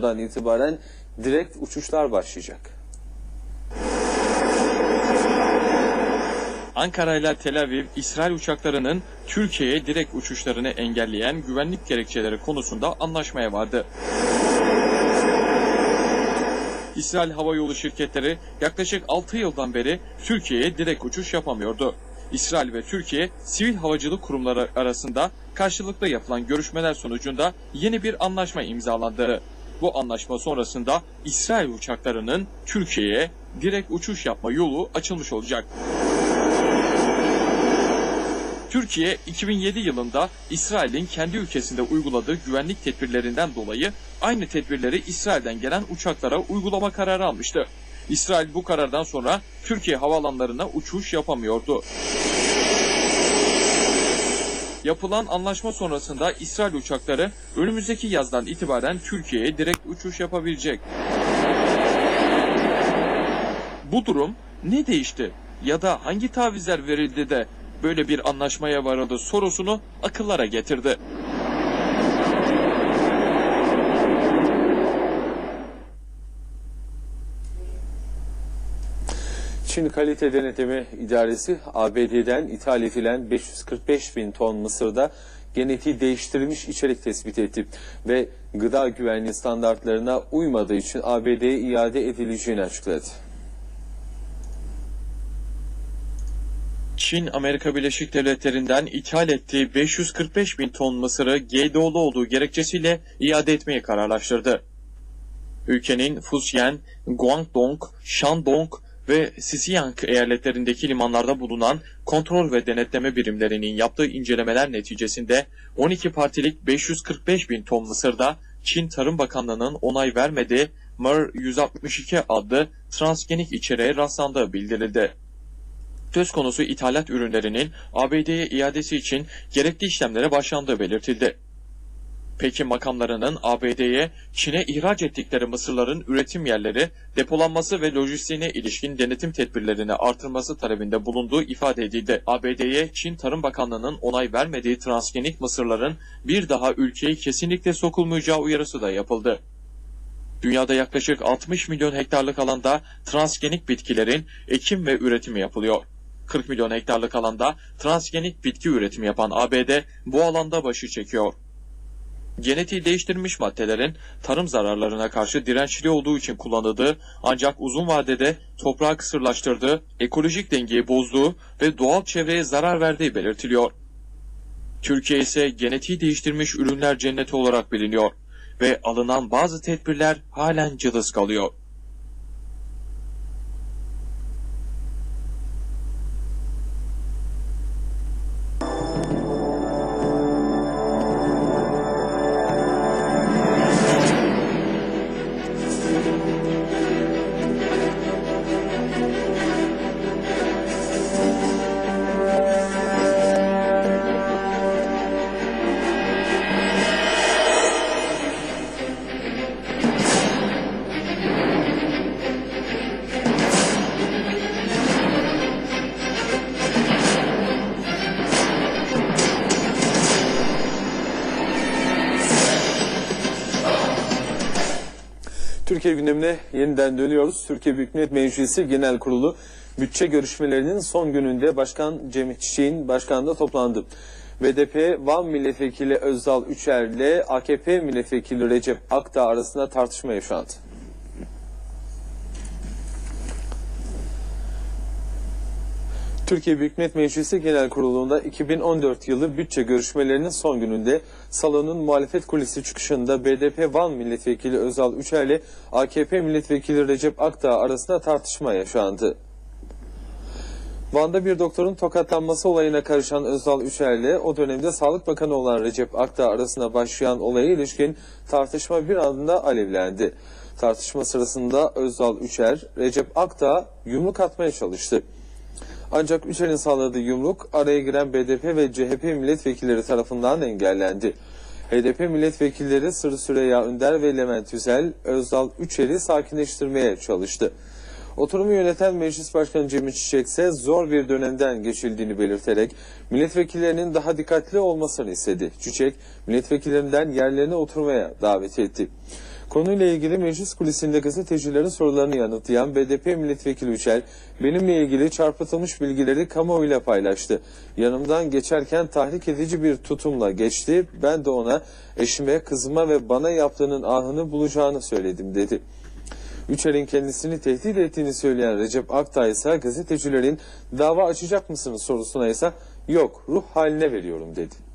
Bundan itibaren direkt uçuşlar başlayacak. Ankara ile Tel Aviv, İsrail uçaklarının Türkiye'ye direkt uçuşlarını engelleyen güvenlik gerekçeleri konusunda anlaşmaya vardı. İsrail Hava Yolu şirketleri yaklaşık 6 yıldan beri Türkiye'ye direkt uçuş yapamıyordu. İsrail ve Türkiye sivil havacılık kurumları arasında karşılıklı yapılan görüşmeler sonucunda yeni bir anlaşma imzalandı. Bu anlaşma sonrasında İsrail uçaklarının Türkiye'ye direkt uçuş yapma yolu açılmış olacak. Türkiye 2007 yılında İsrail'in kendi ülkesinde uyguladığı güvenlik tedbirlerinden dolayı aynı tedbirleri İsrail'den gelen uçaklara uygulama kararı almıştı. İsrail bu karardan sonra Türkiye havaalanlarına uçuş yapamıyordu. Yapılan anlaşma sonrasında İsrail uçakları önümüzdeki yazdan itibaren Türkiye'ye direkt uçuş yapabilecek. Bu durum ne değişti ya da hangi tavizler verildi de böyle bir anlaşmaya varıldı sorusunu akıllara getirdi. Çin Kalite Denetleme İdaresi ABD'den ithal edilen 545 bin ton mısırda genetiği değiştirilmiş içerik tespit etti ve gıda güvenliği standartlarına uymadığı için ABD'ye iade edileceğini açıkladı. Çin, Amerika Birleşik Devletleri'nden ithal ettiği 545 bin ton mısırı GDO'lu olduğu gerekçesiyle iade etmeye kararlaştırdı. Ülkenin Fujian, Guangdong, Shandong ve Xinjiang eyaletlerindeki limanlarda bulunan kontrol ve denetleme birimlerinin yaptığı incelemeler neticesinde 12 partilik 545 bin ton mısırda Çin Tarım Bakanlığı'nın onay vermediği MER-162 adlı transgenik içeriğe rastlandığı bildirildi. Söz konusu ithalat ürünlerinin ABD'ye iadesi için gerekli işlemlere başlandığı belirtildi. Pekin makamlarının ABD'ye Çin'e ihraç ettikleri mısırların üretim yerleri, depolanması ve lojistiğine ilişkin denetim tedbirlerini artırması talebinde bulunduğu ifade edildi. ABD'ye Çin Tarım Bakanlığı'nın onay vermediği transgenik mısırların bir daha ülkeye kesinlikle sokulmayacağı uyarısı da yapıldı. Dünyada yaklaşık 60 milyon hektarlık alanda transgenik bitkilerin ekim ve üretimi yapılıyor. 40 milyon hektarlık alanda transgenik bitki üretimi yapan ABD bu alanda başı çekiyor. Genetiği değiştirilmiş maddelerin tarım zararlarına karşı dirençli olduğu için kullanıldığı ancak uzun vadede toprağı kısırlaştırdığı, ekolojik dengeyi bozduğu ve doğal çevreye zarar verdiği belirtiliyor. Türkiye ise genetiği değiştirilmiş ürünler cenneti olarak biliniyor ve alınan bazı tedbirler halen cılız kalıyor. Türkiye gündemine yeniden dönüyoruz. Türkiye Büyük Millet Meclisi Genel Kurulu bütçe görüşmelerinin son gününde Başkan Cem Çiçek'in başkanlığı toplandı. BDP Van Milletvekili Özdal Üçer ile AKP Milletvekili Recep Akdağ arasında tartışma yaşandı. Türkiye Büyük Millet Meclisi Genel Kurulu'nda 2014 yılı bütçe görüşmelerinin son gününde salonun muhalefet kulisi çıkışında BDP Van Milletvekili Özal Üçer ile AKP Milletvekili Recep Akdağ arasında tartışma yaşandı. Van'da bir doktorun tokatlanması olayına karışan Özdal Üçer'le o dönemde Sağlık Bakanı olan Recep Akdağ arasında başlayan olaya ilişkin tartışma bir anda alevlendi. Tartışma sırasında Özdal Üçer, Recep Akdağ yumruk atmaya çalıştı. Ancak Üçer'in sağladığı yumruk araya giren BDP ve CHP milletvekilleri tarafından engellendi. HDP milletvekilleri Sırrı Süreyya Önder ve Levent Yüzel, Özdal Üçer'i sakinleştirmeye çalıştı. Oturumu yöneten Meclis Başkanı Cemil Çiçek ise zor bir dönemden geçildiğini belirterek milletvekillerinin daha dikkatli olmasını istedi. Çiçek, milletvekillerinden yerlerine oturmaya davet etti. Konuyla ilgili meclis kulisinde gazetecilerin sorularını yanıtlayan BDP milletvekili Üçer, benimle ilgili çarpıtılmış bilgileri kamuoyuyla paylaştı. Yanımdan geçerken tahrik edici bir tutumla geçti. Ben de ona eşime, kızıma ve bana yaptığının ahını bulacağını söyledim dedi. Üçer'in kendisini tehdit ettiğini söyleyen Recep Akta ise gazetecilerin dava açacak mısınız sorusuna ise yok ruh haline veriyorum dedi.